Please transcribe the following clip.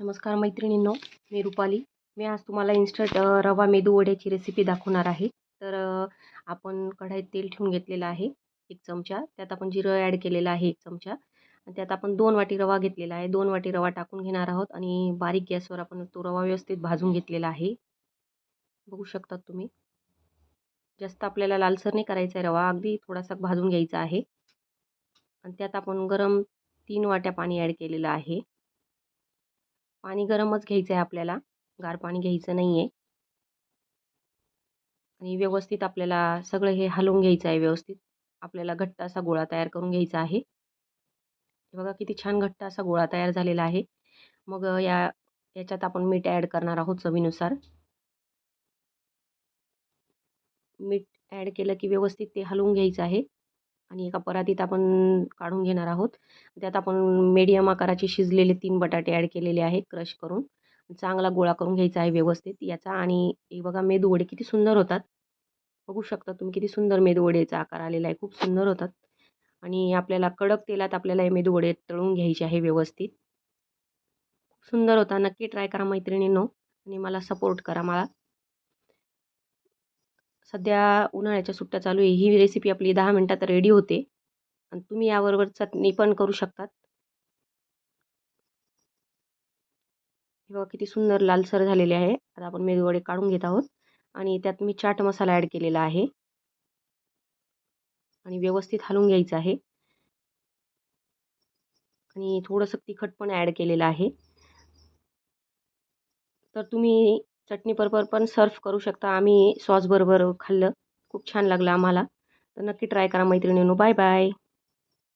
नमस्कार मैत्रिणींनो मी रुपाली. मी आज तुम्हाला इन्स्टंट रवा मेदू वड्याची रेसिपी दाखवणार आहे. तर आपण कढईत तेल ठेवून घेतलेलं आहे एक चमचा. त्यात आपण जिरं ॲड केलेलं आहे एक चमचा. आणि त्यात आपण दोन वाटी रवा घेतलेला आहे. दोन वाटी रवा टाकून घेणार आहोत आणि बारीक गॅसवर आपण तो रवा व्यवस्थित भाजून घेतलेला आहे. बघू शकतात तुम्ही. जास्त आपल्याला लालसर नाही करायचा आहे रवा. अगदी थोडासा भाजून घ्यायचा आहे. आणि त्यात आपण गरम तीन वाट्या पाणी ॲड केलेलं आहे. पाणी गरमच घ्यायचं आहे आपल्याला. गार पाणी घ्यायचं नाही आहे आणि व्यवस्थित आपल्याला सगळं हे हलवून घ्यायचं आहे व्यवस्थित. आपल्याला घट्ट असा गोळा तयार करून घ्यायचा आहे. हे बघा किती छान घट्ट असा गोळा तयार झालेला आहे. मग या याच्यात आपण मीठ ॲड करणार आहोत चवीनुसार. मीठ ॲड केलं की व्यवस्थित ते हलवून घ्यायचं आहे. आणि एका परातीत आपण काढून घेणार आहोत. त्यात आपण मीडियम आकाराचे शिजलेले तीन बटाटे ॲड केलेले आहे क्रश करून. चांगला गोळा करून घ्यायचा आहे व्यवस्थित याचा. आणि हे बघा मेदूवडे किती सुंदर होतात. बघू शकता तुम्ही किती सुंदर मेदूवडेचा आकार आलेला आहे. खूप सुंदर होतात. आणि आपल्याला कडक तेलात आपल्याला हे मेदूवडे तळून घ्यायचे आहे व्यवस्थित. खूप सुंदर होता. नक्की ट्राय करा मैत्रिणींनो. आणि मला सपोर्ट करा. मला सध्या उन्हाळ्याच्या सुट्ट्या चालू आहे. ही रेसिपी आपली दहा मिनटात रेडी होते. आणि तुम्ही याबरोबर चटणी पण करू शकतात. हे बघा किती सुंदर लालसर झालेले आहे. आता आपण मेदूवडे काढून घेत आहोत. आणि त्यात मी चाट मसाला ॲड केलेला आहे. आणि व्यवस्थित हलवून घ्यायचं आहे. आणि थोडंसं तिखट पण ॲड केलेलं आहे. तर तुम्ही चटणीबरोबर पण सर्व करू शकता. आम्ही सॉसबरोबर खाल्लं. खूप छान लागलं आम्हाला. तर नक्की ट्राय करा मैत्रिणींनो. Bye bye